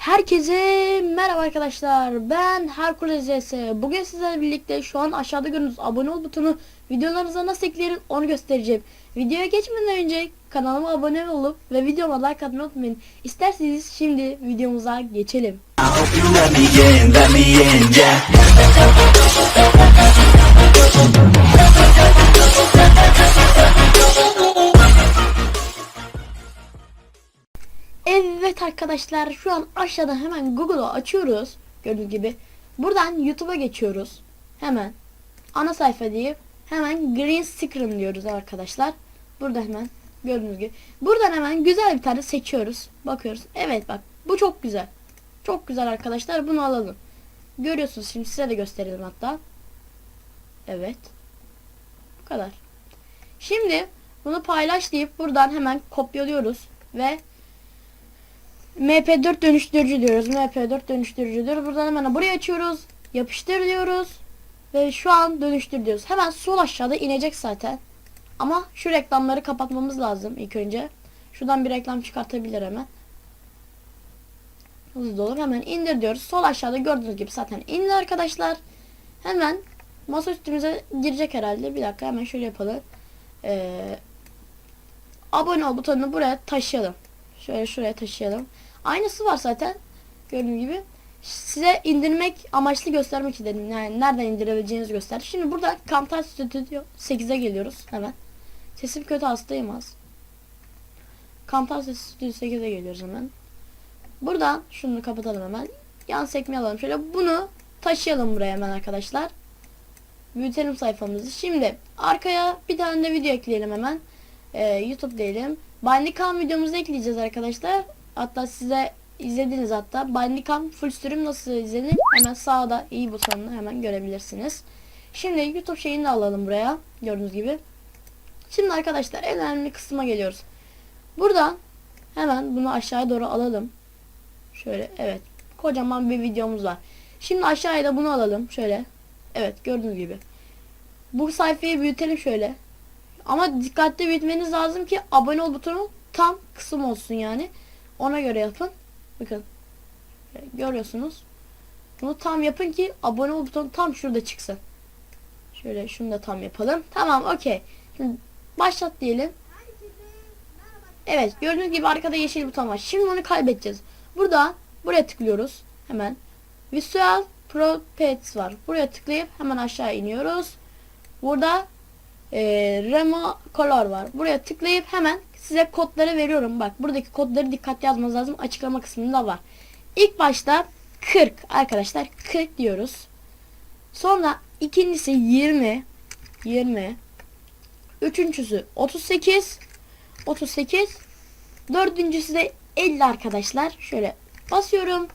Herkese merhaba arkadaşlar. Ben Herkules. Bugün sizlerle birlikte şu an aşağıda gördüğünüz abone ol butonu videolarınıza nasıl eklerim onu göstereceğim. Videoya geçmeden önce kanalıma abone olup ve videoma like atmayı unutmayın. İsterseniz şimdi videomuza geçelim. Arkadaşlar şu an aşağıda hemen Google'u açıyoruz. Gördüğünüz gibi. Buradan YouTube'a geçiyoruz. Hemen ana sayfa deyip hemen Green Screen diyoruz arkadaşlar. Burada hemen gördüğünüz gibi. Buradan hemen güzel bir tane seçiyoruz. Bakıyoruz. Evet bak bu çok güzel. Çok güzel arkadaşlar bunu alalım. Görüyorsunuz şimdi size de gösterelim hatta. Evet. Bu kadar. Şimdi bunu paylaş deyip buradan hemen kopyalıyoruz ve MP4 dönüştürücü diyoruz. MP4 dönüştürücü diyoruz. Buradan hemen buraya açıyoruz. Yapıştır diyoruz. Ve şu an dönüştür diyoruz. Hemen sol aşağıda inecek zaten. Ama şu reklamları kapatmamız lazım ilk önce. Şuradan bir reklam çıkartabilir hemen. Hızlı olur. Hemen indir diyoruz. Sol aşağıda gördüğünüz gibi zaten indi arkadaşlar. Hemen masa üstümüze girecek herhalde. Bir dakika hemen şöyle yapalım. Ee, abone ol butonunu buraya taşıyalım. Şöyle şuraya taşıyalım. Aynısı var zaten. Gördüğünüz gibi. Size indirmek amaçlı göstermek istedim. Yani nereden indirebileceğinizi göster. Şimdi burada Camtasia Studio 8'e geliyoruz hemen. Sesim kötü hastayım az. Camtasia Studio 8'e geliyoruz hemen. Buradan şunu kapatalım hemen. Yan sekme alalım. Şöyle bunu taşıyalım buraya hemen arkadaşlar. Büyütelim sayfamızı. Şimdi arkaya bir tane de video ekleyelim hemen. Ee, YouTube diyelim. Bandicam videomuzu ekleyeceğiz arkadaşlar. Hatta size izlediniz hatta. Bandicam full sürüm nasıl izlenir? Hemen sağda iyi butonunu hemen görebilirsiniz. Şimdi YouTube şeyini de alalım buraya. Gördüğünüz gibi. Şimdi arkadaşlar en önemli kısma geliyoruz. Buradan hemen bunu aşağıya doğru alalım. Şöyle evet. Kocaman bir videomuz var. Şimdi aşağıya da bunu alalım. Şöyle. Evet gördüğünüz gibi. Bu sayfayı büyütelim şöyle. Ama dikkatli büyütmeniz lazım ki abone ol butonu tam kısım olsun yani. Ona göre yapın. Bakın. Görüyorsunuz. Bunu tam yapın ki abone ol butonu tam şurada çıksın. Şöyle şunu da tam yapalım. Tamam okey. Başlat diyelim. Evet gördüğünüz gibi arkada yeşil buton var. Şimdi onu kaybedeceğiz. Burada buraya tıklıyoruz. Hemen. Visual Properties var. Buraya tıklayıp hemen aşağı iniyoruz. Burada e, Remo Color var. Buraya tıklayıp hemen size kodları veriyorum. Bak buradaki kodları dikkat yazmanız lazım. Açıklama kısmında var. İlk başta 40 arkadaşlar 40 diyoruz. Sonra ikincisi 20 20 Üçüncüsü 38 38 Dördüncüsü de 50 arkadaşlar. Şöyle basıyorum.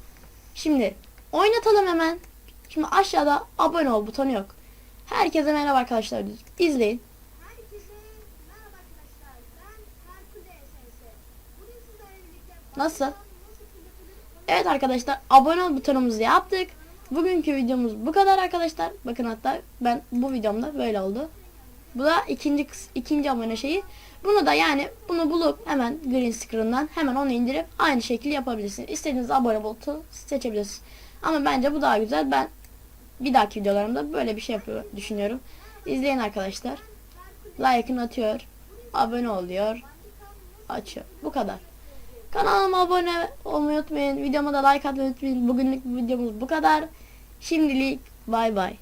Şimdi oynatalım hemen. Şimdi aşağıda abone ol butonu yok. Herkese merhaba arkadaşlar. İzleyin. Nasıl? Evet arkadaşlar abone ol butonumuzu yaptık. Bugünkü videomuz bu kadar arkadaşlar. Bakın hatta ben bu videomda böyle oldu. Bu da ikinci ikinci abone şeyi. Bunu da yani bunu bulup hemen green screen'dan hemen onu indirip aynı şekilde yapabilirsiniz. İstediğiniz abone butonu seçebilirsiniz. Ama bence bu daha güzel. Ben bir dahaki videolarımda böyle bir şey yapıyor düşünüyorum. İzleyin arkadaşlar. Like'ını atıyor. Abone oluyor. Açıyor. Bu kadar. Kanalıma abone olmayı unutmayın. Videoma da like atmayı unutmayın. Bugünlük videomuz bu kadar. Şimdilik bay bay.